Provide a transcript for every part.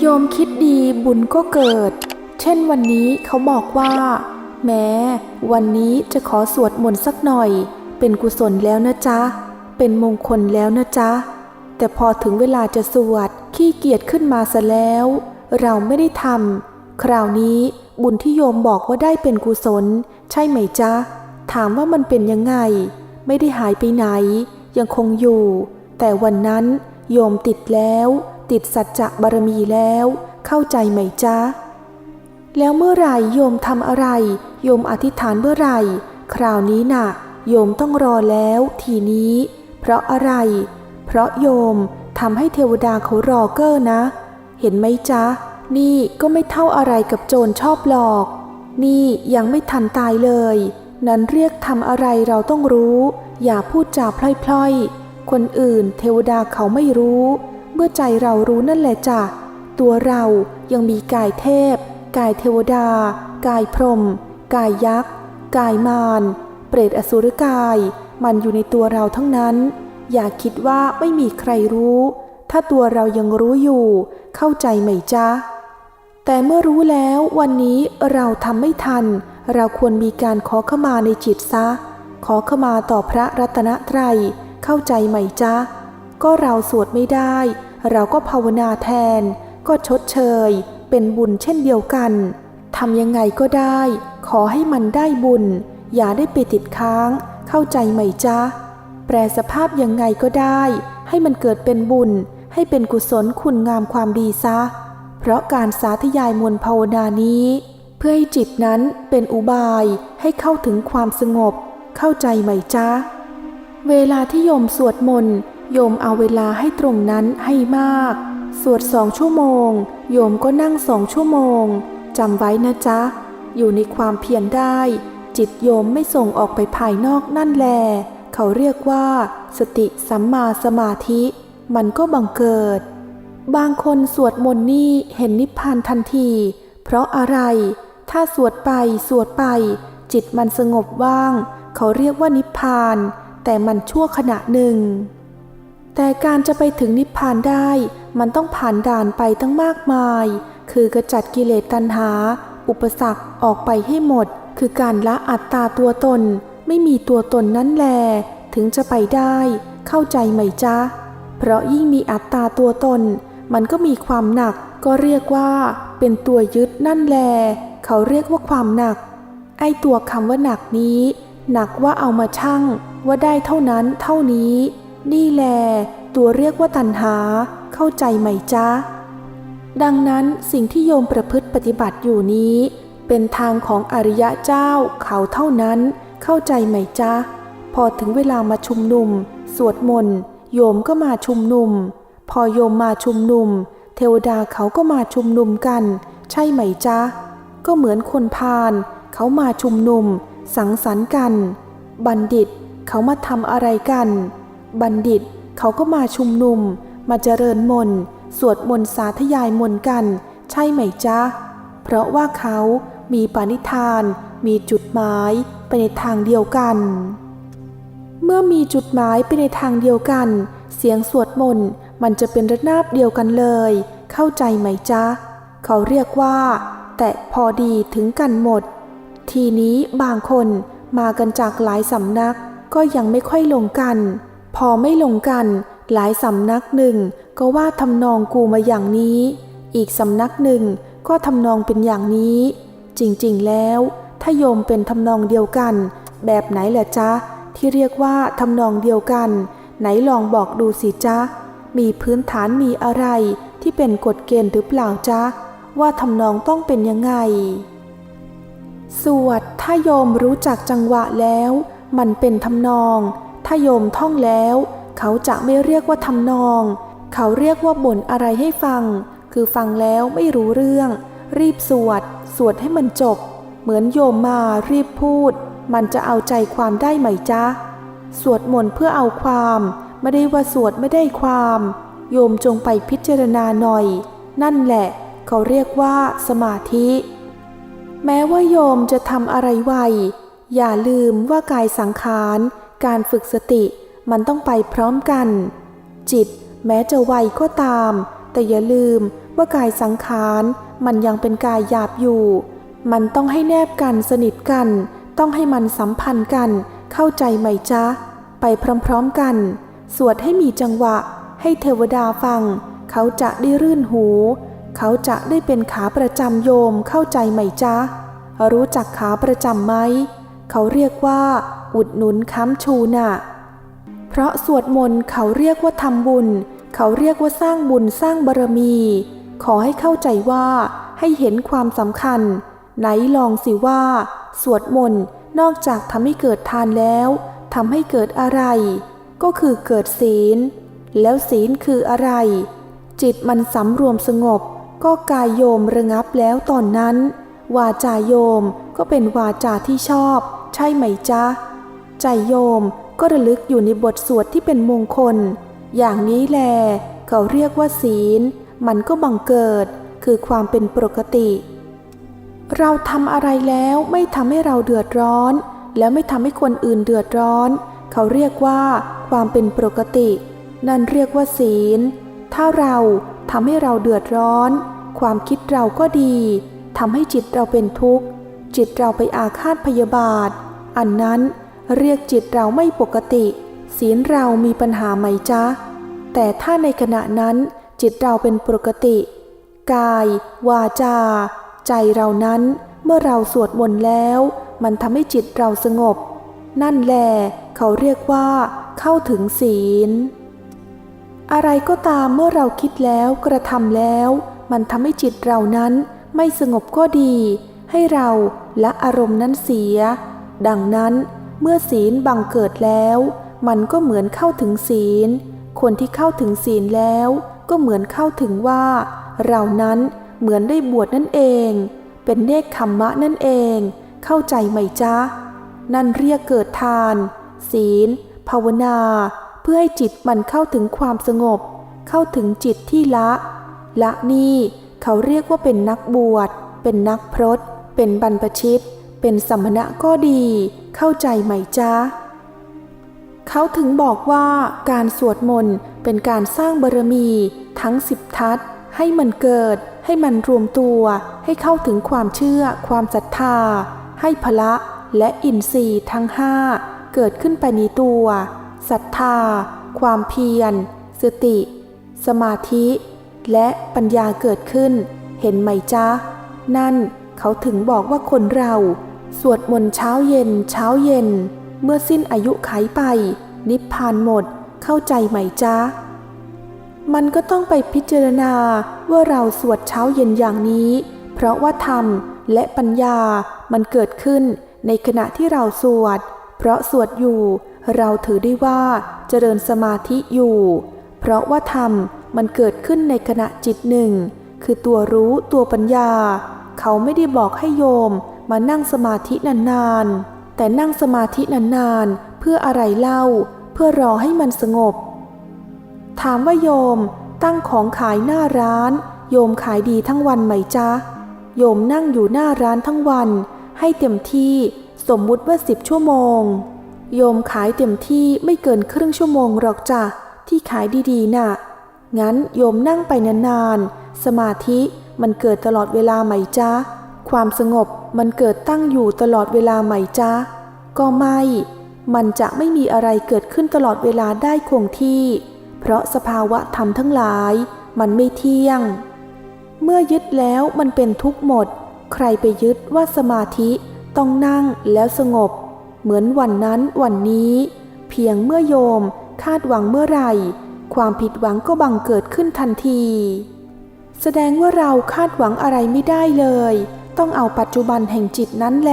โยมคิดดีบุญก็เกิด เช่นวันนี้เขาบอกว่า แม้ วันนี้จะขอสวดมนต์สักหน่อย เป็นกุศลแล้วนะจ๊ะ เป็นมงคลแล้วนะจ๊ะ แต่พอถึงเวลาจะสวดขี้เกียจขึ้นมาซะแล้ว เราไม่ได้ทำคราวนี้ บุญที่โยมบอกว่าได้เป็นกุศล ใช่ไหมจ๊ะ ถามว่ามันเป็นยังไง ไม่ได้หายไปไหน ยังคงอยู่ แต่วันนั้นโยมติดแล้ว ติดสัจจะบารมีแล้ว เข้าใจไหมจ๊ะ แล้วเมื่อไหร่โยมทำอะไร โยมอธิษฐานเมื่อไหร่คราวนี้น่ะ โยมต้องรอแล้วทีนี้ เพราะอะไร เพราะโยมทำให้เทวดาเขารอเกอร์นะ เห็นไหมจ๊ะ นี่ก็ไม่เท่าอะไรกับโจรชอบหลอก นี่ยังไม่ทันตายเลย นั้นเรียกทำอะไรเราต้องรู้ อย่าพูดจาพล่อยๆ คนอื่นเทวดาเขาไม่รู้ เมื่อใจเรารู้นั่นแหละจ้ะ ตัวเรายังมีกายเทพ กายเทวดา กายพรหมกายยักษ์ กายมาร เปรตอสุรกาย มันอยู่ในตัวเราทั้งนั้น อย่าคิดว่าไม่มีใครรู้ ถ้าตัวเรายังรู้อยู่ เข้าใจไหมจ๊ะ แต่เมื่อรู้แล้ววันนี้เราทำไม่ทัน เราควรมีการขอขมาในจิตซะ ขอขมาต่อพระรัตนตรัย เข้าใจไหมจ๊ะ ก็เราสวดไม่ได้ เราก็ภาวนาแทน ก็ชดเชย เป็นบุญเช่นเดียวกันทำยังไงก็ได้ ขอให้มันได้บุญ อย่าได้ไปติดค้าง เข้าใจไหมจ๊ะ แปลสภาพยังไงก็ได้ ให้มันเกิดเป็นบุญ ให้เป็นกุศลคุณงามความดีซะ ราะการสาธยายมนต์ภาวนานี้ เพื่อให้จิตนั้นเป็นอุบายให้เข้าถึงความสงบ เข้าใจไหมจ๊ะ เวลาที่โยมสวดมนต์โยมเอาเวลาให้ตรงนั้นให้มาก สวดสองชั่วโมง โยมก็นั่งสองชั่วโมงจำไว้นะจ๊ะ อยู่ในความเพียรได้ จิตโยมไม่ส่งออกไปภายนอกนั่นแล เขาเรียกว่า สติสัมมาสมาธิ มันก็บังเกิด บางคนสวดมนต์นี่เห็นนิพพานทันที เพราะอะไร ถ้าสวดไปสวดไป จิตมันสงบว่าง เขาเรียกว่านิพพาน แต่มันชั่วขณะหนึ่ง แต่การจะไปถึงนิพพานได้ มันต้องผ่านด่านไปตั้งมากมาย คือกระจัดกิเลสตัณหา อุปสรรคออกไปให้หมด คือการละอัตตาตัวตน ไม่มีตัวตนนั้นแล ถึงจะไปได้ เข้าใจไหมจ๊ะ เพราะยิ่งมีอัตตาตัวตน มันก็มีความหนัก ก็เรียกว่า เป็นตัวยึดนั่นแล เขาเรียกว่าความหนัก ไอตัวคำว่าหนักนี้ หนักว่าเอามาชั่ง ว่าได้เท่านั้นเท่านี้ นี่แล ตัวเรียกว่าตัณหา เข้าใจไหมจ๊ะ ดังนั้นสิ่งที่โยมประพฤติปฏิบัติอยู่นี้ เป็นทางของอริยะเจ้า เขาเท่านั้น เข้าใจไหมจ๊ะ พอถึงเวลามาชุมนุม สวดมนต์โยมก็มาชุมนุม พอโยมมาชุมนุม เทวดาเขาก็มาชุมนุมกัน ใช่ไหมจ๊ะ ก็เหมือนคนพาลเขามาชุมนุม สังสรรค์กัน บัณฑิตเขามาทำอะไรกัน บัณฑิตเขาก็มาชุมนุม มาเจริญมนต์สวดมนต์สาธยายมนต์กัน ใช่ไหมจ๊ะ เพราะว่าเขามีปณิธาน มีจุดหมายไปในทางเดียวกัน เมื่อมีจุดหมายไปในทางเดียวกัน เสียงสวดมนต์ มันจะเป็นระนาบเดียวกันเลย เข้าใจไหมจ๊ะ เขาเรียกว่า แต่พอดีถึงกันหมด ทีนี้บางคนมากันจากหลายสำนักก็ยังไม่ค่อยลงกัน พอไม่ลงกัน หลายสำนักหนึ่งก็ว่าทำนองกูมาอย่างนี้ อีกสำนักหนึ่งก็ทำนองเป็นอย่างนี้ จริงๆแล้ว ถ้าโยมเป็นทำนองเดียวกัน แบบไหนแหละจ๊ะ ที่เรียกว่าทำนองเดียวกัน ไหนลองบอกดูสิจ๊ะ มีพื้นฐานมีอะไรที่เป็นกฎเกณฑ์หรือเปล่าจ๊ะ ว่าทำนองต้องเป็นยังไง สวดถ้าโยมรู้จักจังหวะแล้ว มันเป็นทำนอง ถ้าโยมท่องแล้ว เขาจะไม่เรียกว่าทำนอง เขาเรียกว่าบ่นอะไรให้ฟัง คือฟังแล้วไม่รู้เรื่อง รีบสวด สวดให้มันจบ เหมือนโยมมารีบพูด มันจะเอาใจความได้ไหมจ๊ะ สวดมนต์เพื่อเอาความ ไม่ได้ว่าสวดไม่ได้ความ โยมจงไปพิจารณาหน่อย นั่นแหละ เขาเรียกว่าสมาธิ แม้ว่าโยมจะทำอะไรไว อย่าลืมว่ากายสังขาร การฝึกสติมันต้องไปพร้อมกัน จิตแม้จะไวก็ตาม แต่อย่าลืมว่ากายสังขารมันยังเป็นกายหยาบอยู่ มันต้องให้แนบกันสนิทกัน ต้องให้มันสัมพันธ์กัน เข้าใจไหมจ๊ะ ไปพร้อมๆกัน สวดให้มีจังหวะ ให้เทวดาฟัง เขาจะได้รื่นหู เขาจะได้เป็นขาประจำโยมเข้าใจไหมจ๊ะ รู้จักขาประจำไหม เขาเรียกว่า อุดหนุนค้ำชูน่ะ เพราะสวดมนต์เขาเรียกว่าทำบุญ เขาเรียกว่าสร้างบุญสร้างบารมี ขอให้เข้าใจว่าให้เห็นความสำคัญ ไหนลองสิว่า สวดมนต์นอกจากทำให้เกิดทานแล้วทำให้เกิดอะไร ก็คือเกิดศีล แล้วศีลคืออะไร จิตมันสำรวมสงบ ก็กายโยมระงับแล้วตอนนั้น วาจาโยมก็เป็นวาจาที่ชอบ ใช่ไหมจ๊ะ ใจโยมก็ระลึกอยู่ในบทสวดที่เป็นมงคล อย่างนี้แล เขาเรียกว่าศีล มันก็บังเกิด คือความเป็นปกติ เราทำอะไรแล้วไม่ทำให้เราเดือดร้อน แล้วไม่ทำให้คนอื่นเดือดร้อน เขาเรียกว่าความเป็นปกติ นั่นเรียกว่าศีล ถ้าเราทำให้เราเดือดร้อน ความคิดเราก็ดีทำให้จิตเราเป็นทุกข์ จิตเราไปอาฆาตพยาบาท อันนั้นเรียกจิตเราไม่ปกติ ศีลเรามีปัญหาไหมจ๊ะ แต่ถ้าในขณะนั้นจิตเราเป็นปกติ กาย วาจา ใจเรานั้นเมื่อเราสวดมนต์แล้ว มันทำให้จิตเราสงบ นั่นแหละ เขาเรียกว่า เข้าถึงศีล อะไรก็ตามเมื่อเราคิดแล้วกระทำแล้ว มันทำให้จิตเรานั้นไม่สงบก็ดี ให้เราละอารมณ์นั้นเสีย ดังนั้นเมื่อศีลบังเกิดแล้ว มันก็เหมือนเข้าถึงศีล คนที่เข้าถึงศีลแล้ว ก็เหมือนเข้าถึงว่า เรานั้นเหมือนได้บวชนั่นเอง เป็นเนคขมมะนั่นเอง เข้าใจไหมจ๊ะ นั่นเรียกเกิดทาน ศีล ภาวนา เพื่อให้จิตมันเข้าถึงความสงบ เข้าถึงจิตที่ละ ละนี่เขาเรียกว่าเป็นนักบวช เป็นนักพรต เป็นบรรพชิต เป็นสมณะก็ดี เข้าใจไหมจ๊ะ เขาถึงบอกว่าการสวดมนต์เป็นการสร้างบารมีทั้งสิบทัศให้มันเกิด ให้มันรวมตัว ให้เข้าถึงความเชื่อ ความศรัทธา ให้พละและอินทรีย์ทั้งห้า เกิดขึ้นไปในตัวศรัทธา ความเพียร สติ สมาธิ และปัญญาเกิดขึ้น เห็นไหมจ๊ะ นั่นเขาถึงบอกว่าคนเรา สวดมนต์เช้าเย็น เช้าเย็น เมื่อสิ้นอายุไขไป นิพพานหมด เข้าใจไหมจ๊ะ มันก็ต้องไปพิจารณาว่าเราสวดเช้าเย็นอย่างนี้ เพราะว่าธรรมและปัญญามันเกิดขึ้นในขณะที่เราสวด เพราะสวดอยู่เราถือได้ว่าเจริญสมาธิอยู่ เพราะว่าธรรมมันเกิดขึ้นในขณะจิตหนึ่ง คือตัวรู้ตัวปัญญา เขาไม่ได้บอกให้โยมมานั่งสมาธินานๆ แต่นั่งสมาธินานๆ เพื่ออะไรเล่า เพื่อรอให้มันสงบ ถามว่าโยมตั้งของขายหน้าร้าน โยมขายดีทั้งวันไหมจ๊ะ โยมนั่งอยู่หน้าร้านทั้งวัน ให้เต็มที่ สมมุติว่าสิบชั่วโมง โยมขายเต็มที่ไม่เกินครึ่งชั่วโมงหรอกจ้ะที่ขายดีๆน่ะ งั้นโยมนั่งไปนานๆ สมาธิมันเกิดตลอดเวลาไหมจ๊ะความสงบมันเกิดตั้งอยู่ตลอดเวลาไหมจ๊ะก็ไม่ มันจะไม่มีอะไรเกิดขึ้นตลอดเวลาได้คงที่ เพราะสภาวะธรรมทั้งหลาย มันไม่เที่ยง เมื่อยึดแล้วมันเป็นทุกข์หมด ใครไปยึดว่าสมาธิ ต้องนั่งแล้วสงบ เหมือนวันนั้นวันนี้ เพียงเมื่อโยมคาดหวังเมื่อไหร่ ความผิดหวังก็บังเกิดขึ้นทันที แสดงว่าเราคาดหวังอะไรไม่ได้เลย ต้องเอาปัจจุบันแห่งจิตนั้นแล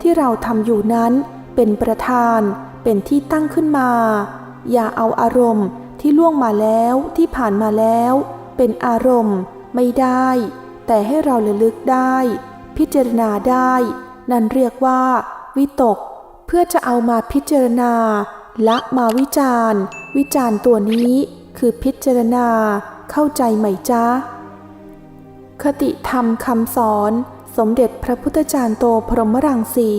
ที่เราทำอยู่นั้น เป็นประธาน เป็นที่ตั้งขึ้นมา อย่าเอาอารมณ์ที่ล่วงมาแล้วที่ผ่านมาแล้ว เป็นอารมณ์ไม่ได้ แต่ให้เราระลึกได้ พิจารณาได้ นั่นเรียกว่า วิตก เพื่อจะเอามาพิจารณา และมาวิจารณ์ วิจารณ์ตัวนี้คือพิจารณา เข้าใจไหมจ๊ะ คติธรรมคำสอน สมเด็จพระพุทธจารย์โตพรหมรังสี